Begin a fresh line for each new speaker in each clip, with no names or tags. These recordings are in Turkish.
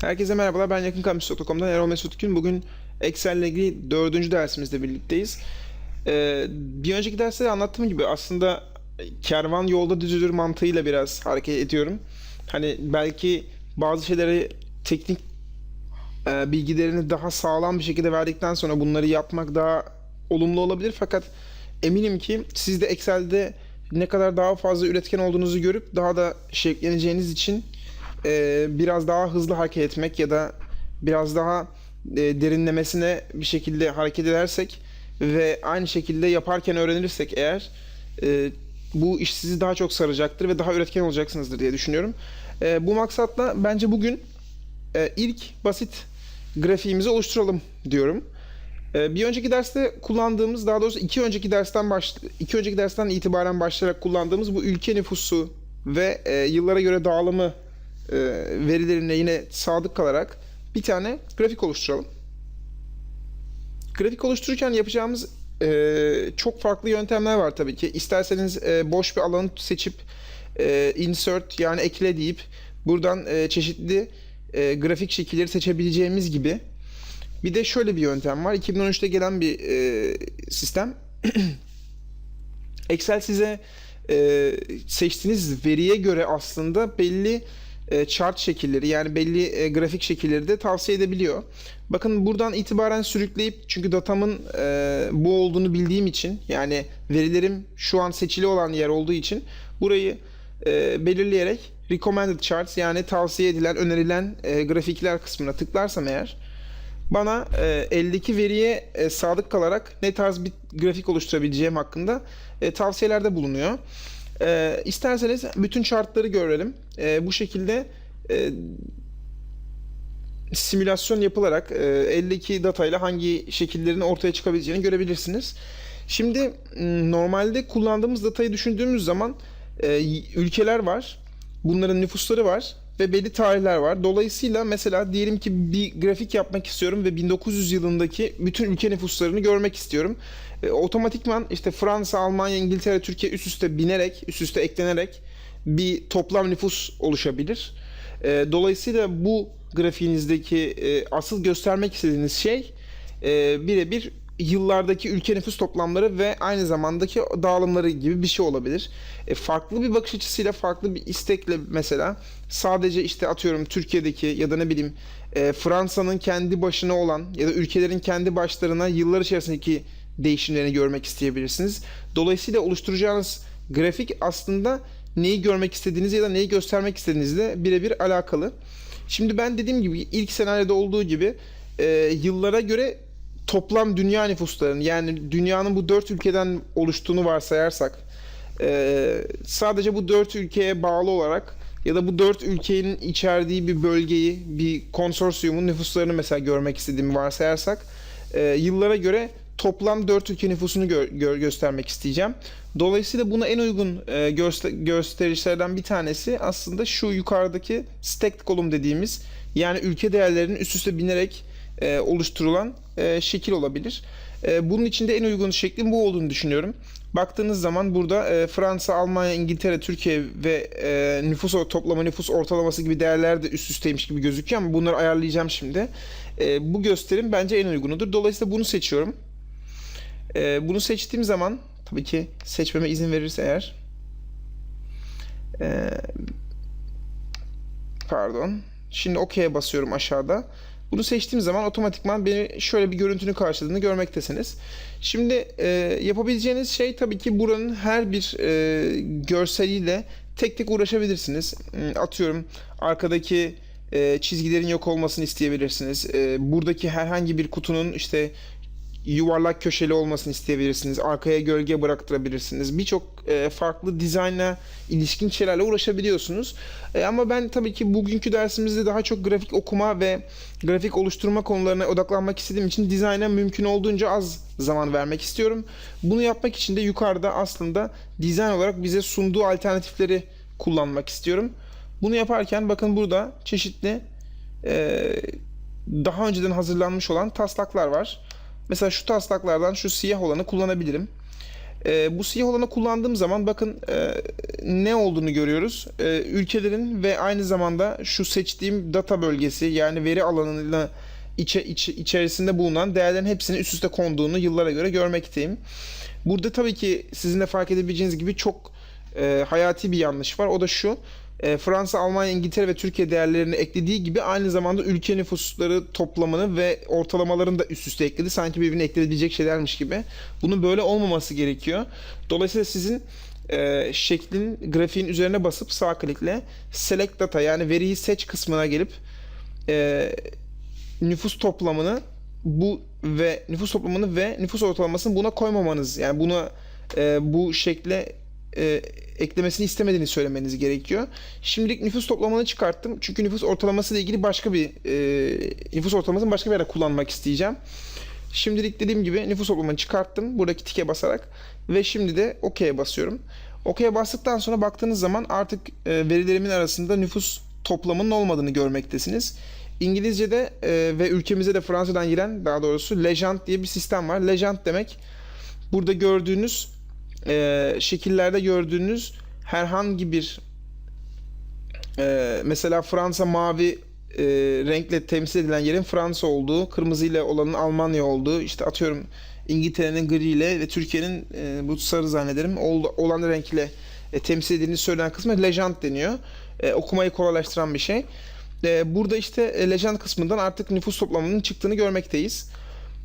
Herkese merhabalar. Ben yakınkampüs.com'dan Erol Mesut Gün. Bugün Excel ile ilgili dördüncü dersimizde birlikteyiz. Ee, bir önceki derste de anlattığım gibi aslında kervan yolda düzülür mantığıyla biraz hareket ediyorum. Hani belki bazı şeyleri teknik e, bilgilerini daha sağlam bir şekilde verdikten sonra bunları yapmak daha olumlu olabilir. Fakat eminim ki siz de Excel'de ne kadar daha fazla üretken olduğunuzu görüp daha da şevkleneceğiniz için e, biraz daha hızlı hareket etmek ya da biraz daha e, derinlemesine bir şekilde hareket edersek ve aynı şekilde yaparken öğrenirsek eğer e, bu iş sizi daha çok saracaktır ve daha üretken olacaksınızdır diye düşünüyorum. E, bu maksatla bence bugün e, ilk basit grafiğimizi oluşturalım diyorum. E, bir önceki derste kullandığımız, daha doğrusu iki önceki dersten baş, iki önceki dersten itibaren başlayarak kullandığımız bu ülke nüfusu ve e, yıllara göre dağılımı e, verilerine yine sadık kalarak bir tane grafik oluşturalım. Grafik oluştururken yapacağımız e, çok farklı yöntemler var tabii ki. İsterseniz e, boş bir alanı seçip e, insert yani ekle deyip buradan e, çeşitli e, grafik şekilleri seçebileceğimiz gibi. Bir de şöyle bir yöntem var. 2013'te gelen bir e, sistem. Excel size e, seçtiğiniz veriye göre aslında belli e, chart şekilleri yani belli e, grafik şekilleri de tavsiye edebiliyor. Bakın buradan itibaren sürükleyip çünkü datamın e, bu olduğunu bildiğim için yani verilerim şu an seçili olan yer olduğu için burayı belirleyerek recommended charts yani tavsiye edilen önerilen grafikler kısmına tıklarsam eğer bana e, eldeki veriye e, sadık kalarak ne tarz bir grafik oluşturabileceğim hakkında e, tavsiyelerde bulunuyor. E, isterseniz bütün chartları görelim. E, bu şekilde e, simülasyon yapılarak e, eldeki datayla hangi şekillerin ortaya çıkabileceğini görebilirsiniz. Şimdi normalde kullandığımız datayı düşündüğümüz zaman e, ülkeler var. Bunların nüfusları var ve belli tarihler var. Dolayısıyla mesela diyelim ki bir grafik yapmak istiyorum ve 1900 yılındaki bütün ülke nüfuslarını görmek istiyorum. E, otomatikman işte Fransa, Almanya, İngiltere, Türkiye üst üste binerek, üst üste eklenerek bir toplam nüfus oluşabilir. E, dolayısıyla bu grafiğinizdeki e, asıl göstermek istediğiniz şey e, birebir yıllardaki ülke nüfus toplamları ve aynı zamandaki dağılımları gibi bir şey olabilir. E, farklı bir bakış açısıyla, farklı bir istekle mesela sadece işte atıyorum Türkiye'deki ya da ne bileyim e, Fransa'nın kendi başına olan ya da ülkelerin kendi başlarına yıllar içerisindeki değişimlerini görmek isteyebilirsiniz. Dolayısıyla oluşturacağınız grafik aslında neyi görmek istediğiniz ya da neyi göstermek istediğinizle birebir alakalı. Şimdi ben dediğim gibi ilk senaryoda olduğu gibi e, yıllara göre toplam dünya nüfuslarının yani dünyanın bu dört ülkeden oluştuğunu varsayarsak e, sadece bu dört ülkeye bağlı olarak ya da bu dört ülkenin içerdiği bir bölgeyi, bir konsorsiyumun nüfuslarını mesela görmek istediğimi varsayarsak e, yıllara göre toplam 4 ülke nüfusunu gö- gö- göstermek isteyeceğim. Dolayısıyla buna en uygun e, göster- gösterişlerden bir tanesi aslında şu yukarıdaki stacked column dediğimiz yani ülke değerlerinin üst üste binerek e, oluşturulan e, şekil olabilir. E, bunun içinde en uygun şeklin bu olduğunu düşünüyorum. Baktığınız zaman burada e, Fransa, Almanya, İngiltere, Türkiye ve e, nüfus toplama nüfus ortalaması gibi değerler de üst üsteymiş gibi gözüküyor ama bunları ayarlayacağım şimdi. E, bu gösterim bence en uygunudur. Dolayısıyla bunu seçiyorum. E, bunu seçtiğim zaman tabii ki seçmeme izin verirse eğer e, pardon. Şimdi OK'ye basıyorum aşağıda. Bunu seçtiğim zaman otomatikman beni şöyle bir görüntünü karşıladığını görmektesiniz. Şimdi e, yapabileceğiniz şey tabii ki buranın her bir e, görseliyle tek tek uğraşabilirsiniz. Hmm, Atıyorum arkadaki e, çizgilerin yok olmasını isteyebilirsiniz. E, buradaki herhangi bir kutunun işte yuvarlak köşeli olmasını isteyebilirsiniz. Arkaya gölge bıraktırabilirsiniz. Birçok e, farklı dizaynla ilişkin şeylerle uğraşabiliyorsunuz. E, ama ben tabii ki bugünkü dersimizde daha çok grafik okuma ve grafik oluşturma konularına odaklanmak istediğim için dizayna mümkün olduğunca az zaman vermek istiyorum. Bunu yapmak için de yukarıda aslında dizayn olarak bize sunduğu alternatifleri kullanmak istiyorum. Bunu yaparken bakın burada çeşitli e, daha önceden hazırlanmış olan taslaklar var. Mesela şu taslaklardan şu siyah olanı kullanabilirim. E, bu siyah olanı kullandığım zaman bakın e, ne olduğunu görüyoruz. E, ülkelerin ve aynı zamanda şu seçtiğim data bölgesi yani veri alanıyla içe, içi- içerisinde bulunan değerlerin hepsinin üst üste konduğunu yıllara göre görmekteyim. Burada tabii ki sizin de fark edebileceğiniz gibi çok e, hayati bir yanlış var. O da şu. E, Fransa, Almanya, İngiltere ve Türkiye değerlerini eklediği gibi aynı zamanda ülke nüfusları toplamını ve ortalamalarını da üst üste ekledi. Sanki birbirine eklenebilecek şeylermiş gibi. Bunun böyle olmaması gerekiyor. Dolayısıyla sizin e, şeklin, grafiğin üzerine basıp sağ klikle select data yani veriyi seç kısmına gelip e, nüfus toplamını bu ve nüfus toplamını ve nüfus ortalamasını buna koymamanız yani buna e, bu şekle e, eklemesini istemediğini söylemeniz gerekiyor. Şimdilik nüfus toplamını çıkarttım. Çünkü nüfus ortalaması ile ilgili başka bir e, nüfus ortalamasını başka bir yere kullanmak isteyeceğim. Şimdilik dediğim gibi nüfus toplamını çıkarttım. Buradaki tike basarak ve şimdi de OK'ye basıyorum. OK'ye bastıktan sonra baktığınız zaman artık e, verilerimin arasında nüfus toplamının olmadığını görmektesiniz. İngilizce'de e, ve ülkemize de Fransa'dan giren daha doğrusu Legend diye bir sistem var. Legend demek burada gördüğünüz e, şekillerde gördüğünüz herhangi bir e, mesela Fransa mavi e, renkle temsil edilen yerin Fransa olduğu, kırmızı ile olanın Almanya olduğu, işte atıyorum İngiltere'nin gri ile ve Türkiye'nin e, bu sarı zannederim ol- olan renkle e, temsil edildiğini söylenen kısmı legend deniyor. E, okumayı kolaylaştıran bir şey. E, burada işte e, legend kısmından artık nüfus toplamının çıktığını görmekteyiz.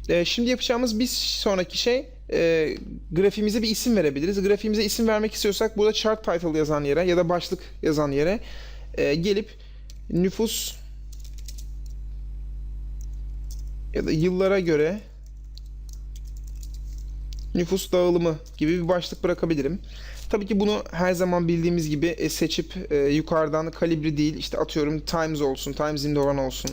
E, şimdi yapacağımız bir sonraki şey e, grafiğimize bir isim verebiliriz. Grafiğimize isim vermek istiyorsak burada chart title yazan yere ya da başlık yazan yere e, gelip nüfus ya da yıllara göre nüfus dağılımı gibi bir başlık bırakabilirim. Tabii ki bunu her zaman bildiğimiz gibi e, seçip e, yukarıdan kalibri değil işte atıyorum Times olsun, Times New Roman olsun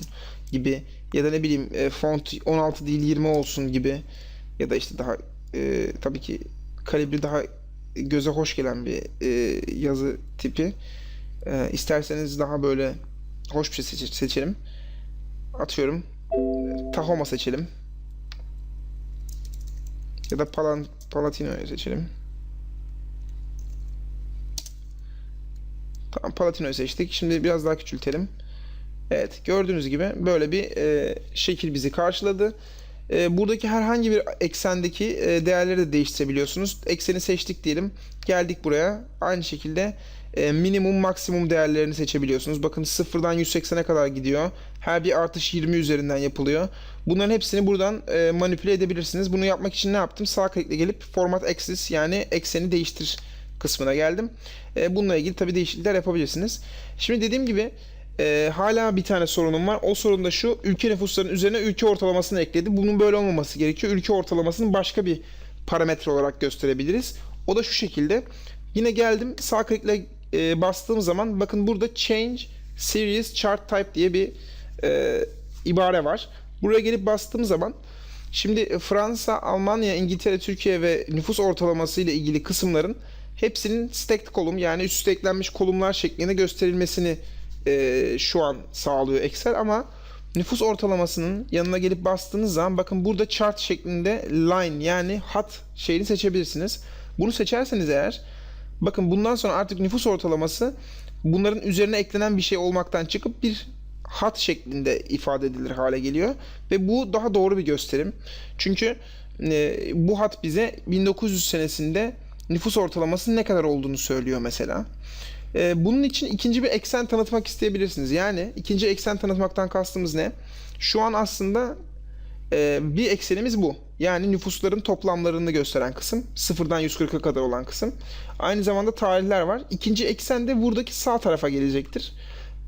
gibi ya da ne bileyim e, font 16 değil 20 olsun gibi ya da işte daha e, tabii ki kalibri daha göze hoş gelen bir e, yazı tipi. E, isterseniz daha böyle hoş bir şey seç- seçelim. Atıyorum Tahoma seçelim. Ya da Palan, Palatino'yu seçelim. Tamam Palatino'yu seçtik. Şimdi biraz daha küçültelim. Evet gördüğünüz gibi böyle bir e, şekil bizi karşıladı. E, buradaki herhangi bir eksendeki e, değerleri de değiştirebiliyorsunuz. Ekseni seçtik diyelim. Geldik buraya. Aynı şekilde e, minimum maksimum değerlerini seçebiliyorsunuz. Bakın sıfırdan 180'e kadar gidiyor. Her bir artış 20 üzerinden yapılıyor. Bunların hepsini buradan e, manipüle edebilirsiniz. Bunu yapmak için ne yaptım? Sağ klikle gelip Format Axis yani ekseni değiştir kısmına geldim. E, bununla ilgili tabii değişiklikler yapabilirsiniz. Şimdi dediğim gibi e, hala bir tane sorunum var. O sorun da şu. Ülke nüfuslarının üzerine ülke ortalamasını ekledi. Bunun böyle olmaması gerekiyor. Ülke ortalamasını başka bir parametre olarak gösterebiliriz. O da şu şekilde. Yine geldim sağ klikle e, bastığım zaman bakın burada Change Series Chart Type diye bir e, ibare var. Buraya gelip bastığım zaman şimdi Fransa, Almanya, İngiltere, Türkiye ve nüfus ortalaması ile ilgili kısımların hepsinin stacked kolum yani üst üste eklenmiş kolumlar şeklinde gösterilmesini e, şu an sağlıyor Excel ama nüfus ortalamasının yanına gelip bastığınız zaman bakın burada chart şeklinde line yani hat şeyini seçebilirsiniz. Bunu seçerseniz eğer bakın bundan sonra artık nüfus ortalaması bunların üzerine eklenen bir şey olmaktan çıkıp bir hat şeklinde ifade edilir hale geliyor ve bu daha doğru bir gösterim. Çünkü e, bu hat bize 1900 senesinde nüfus ortalamasının ne kadar olduğunu söylüyor mesela. E, bunun için ikinci bir eksen tanıtmak isteyebilirsiniz. Yani ikinci eksen tanıtmaktan kastımız ne? Şu an aslında e, bir eksenimiz bu. Yani nüfusların toplamlarını gösteren kısım. Sıfırdan 140'a kadar olan kısım. Aynı zamanda tarihler var. İkinci eksen de buradaki sağ tarafa gelecektir.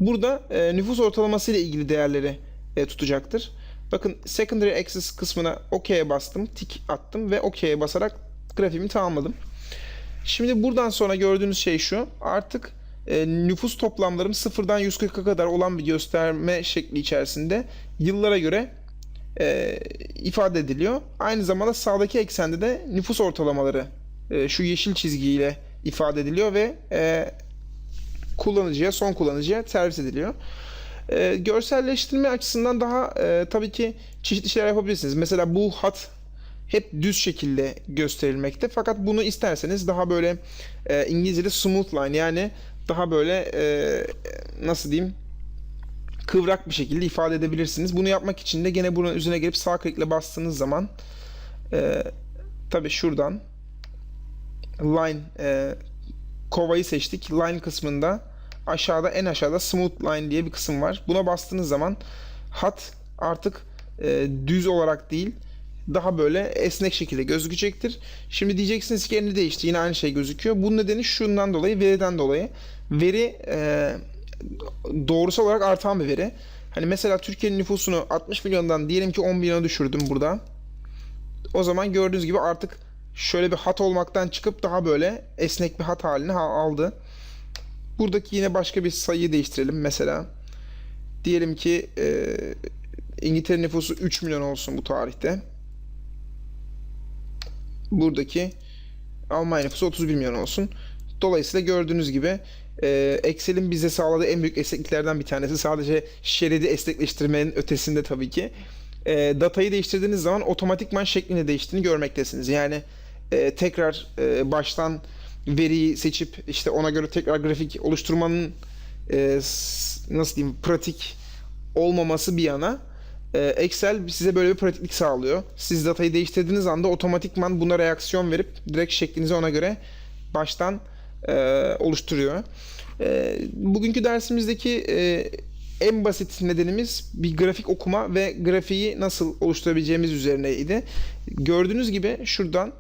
Burada e, nüfus ortalaması ile ilgili değerleri e, tutacaktır. Bakın secondary axis kısmına OK'ye bastım, tik attım ve OK'ye basarak grafiğimi tamamladım. Şimdi buradan sonra gördüğünüz şey şu. Artık e, nüfus toplamlarım sıfırdan 140'a kadar olan bir gösterme şekli içerisinde yıllara göre e, ifade ediliyor. Aynı zamanda sağdaki eksende de nüfus ortalamaları e, şu yeşil çizgiyle ifade ediliyor ve e, kullanıcıya, son kullanıcıya servis ediliyor. E, görselleştirme açısından daha e, tabii ki çeşitli şeyler yapabilirsiniz. Mesela bu hat hep düz şekilde gösterilmekte. Fakat bunu isterseniz daha böyle e, İngilizce'de smooth line yani daha böyle e, nasıl diyeyim kıvrak bir şekilde ifade edebilirsiniz. Bunu yapmak için de gene bunun üzerine gelip sağ klikle bastığınız zaman e, tabi şuradan line e, kovayı seçtik. Line kısmında aşağıda en aşağıda smooth line diye bir kısım var. Buna bastığınız zaman hat artık e, düz olarak değil daha böyle esnek şekilde gözükecektir. Şimdi diyeceksiniz ki elini değişti. Yine aynı şey gözüküyor. Bunun nedeni şundan dolayı, veriden dolayı. Veri e, doğrusal olarak artan bir veri. Hani mesela Türkiye'nin nüfusunu 60 milyondan diyelim ki 10 milyona düşürdüm burada. O zaman gördüğünüz gibi artık şöyle bir hat olmaktan çıkıp daha böyle esnek bir hat haline ha- aldı. Buradaki yine başka bir sayıyı değiştirelim mesela. Diyelim ki e, İngiltere nüfusu 3 milyon olsun bu tarihte. Buradaki Almanya nüfusu 31 milyon olsun. Dolayısıyla gördüğünüz gibi e, Excel'in bize sağladığı en büyük esnekliklerden bir tanesi sadece şeridi esnekleştirmenin ötesinde tabii ki. E, datayı değiştirdiğiniz zaman otomatikman şeklini değiştiğini görmektesiniz. Yani e, tekrar e, baştan veriyi seçip işte ona göre tekrar grafik oluşturmanın e, nasıl diyeyim pratik olmaması bir yana Excel size böyle bir pratiklik sağlıyor. Siz datayı değiştirdiğiniz anda otomatikman buna reaksiyon verip direkt şeklinizi ona göre baştan e, oluşturuyor. E, bugünkü dersimizdeki e, en basit nedenimiz bir grafik okuma ve grafiği nasıl oluşturabileceğimiz üzerineydi. Gördüğünüz gibi şuradan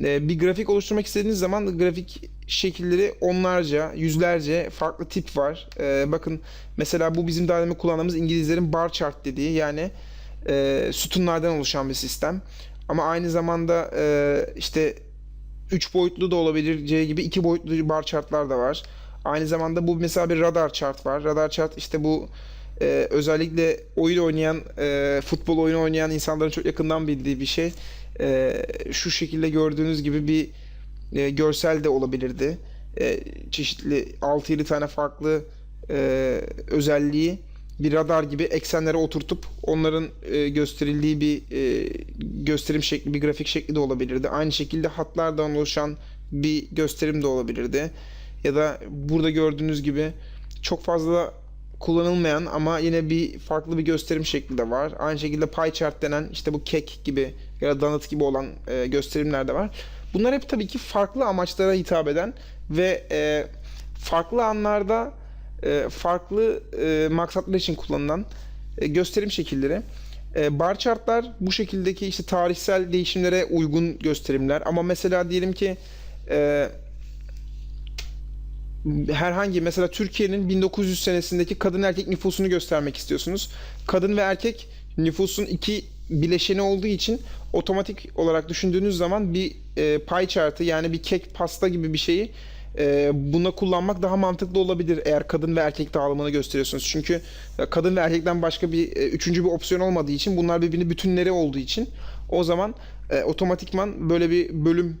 bir grafik oluşturmak istediğiniz zaman grafik şekilleri onlarca, yüzlerce farklı tip var. E, bakın mesela bu bizim daha kullandığımız İngilizlerin bar chart dediği yani e, sütunlardan oluşan bir sistem. Ama aynı zamanda e, işte 3 boyutlu da olabileceği gibi 2 boyutlu bar chartlar da var. Aynı zamanda bu mesela bir radar chart var. Radar chart işte bu e, özellikle oyun oynayan, e, futbol oyunu oynayan insanların çok yakından bildiği bir şey. E, şu şekilde gördüğünüz gibi bir e, görsel de olabilirdi. E, çeşitli 6-7 tane farklı e, özelliği bir radar gibi eksenlere oturtup onların e, gösterildiği bir e, gösterim şekli, bir grafik şekli de olabilirdi. Aynı şekilde hatlardan oluşan bir gösterim de olabilirdi. Ya da burada gördüğünüz gibi çok fazla kullanılmayan ama yine bir farklı bir gösterim şekli de var. Aynı şekilde pie chart denen işte bu kek gibi ya da donut gibi olan e, gösterimler de var. Bunlar hep tabii ki farklı amaçlara hitap eden ve e, farklı anlarda e, farklı e, maksatlar için kullanılan e, gösterim şekilleri. E, bar chartlar bu şekildeki işte tarihsel değişimlere uygun gösterimler. Ama mesela diyelim ki e, herhangi mesela Türkiye'nin 1900 senesindeki kadın erkek nüfusunu göstermek istiyorsunuz. Kadın ve erkek nüfusun iki bileşeni olduğu için otomatik olarak düşündüğünüz zaman bir e, pie chart'ı yani bir kek pasta gibi bir şeyi e, buna kullanmak daha mantıklı olabilir eğer kadın ve erkek dağılımını gösteriyorsunuz. Çünkü kadın ve erkekten başka bir e, üçüncü bir opsiyon olmadığı için bunlar birbirini bütünleri olduğu için o zaman e, otomatikman böyle bir bölüm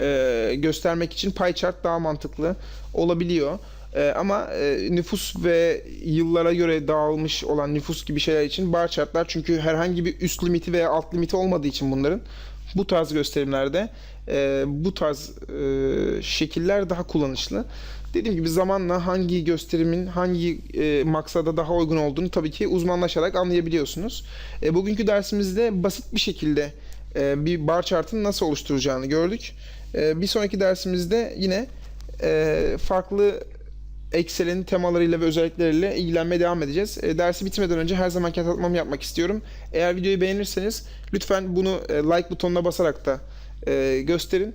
e, göstermek için pie chart daha mantıklı olabiliyor. E, ama e, nüfus ve yıllara göre dağılmış olan nüfus gibi şeyler için bar chartlar çünkü herhangi bir üst limiti veya alt limiti olmadığı için bunların bu tarz gösterimlerde e, bu tarz e, şekiller daha kullanışlı. Dediğim gibi zamanla hangi gösterimin hangi e, maksada daha uygun olduğunu tabii ki uzmanlaşarak anlayabiliyorsunuz. E, bugünkü dersimizde basit bir şekilde e, bir bar chart'ın nasıl oluşturacağını gördük. E, bir sonraki dersimizde yine e, farklı Excel'in temalarıyla ve özellikleriyle ilgilenmeye devam edeceğiz. Dersi bitmeden önce her zamanki hatırlatmamı yapmak istiyorum. Eğer videoyu beğenirseniz lütfen bunu like butonuna basarak da gösterin.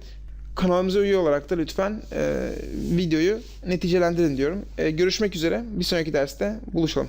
Kanalımıza üye olarak da lütfen videoyu neticelendirin diyorum. Görüşmek üzere. Bir sonraki derste buluşalım.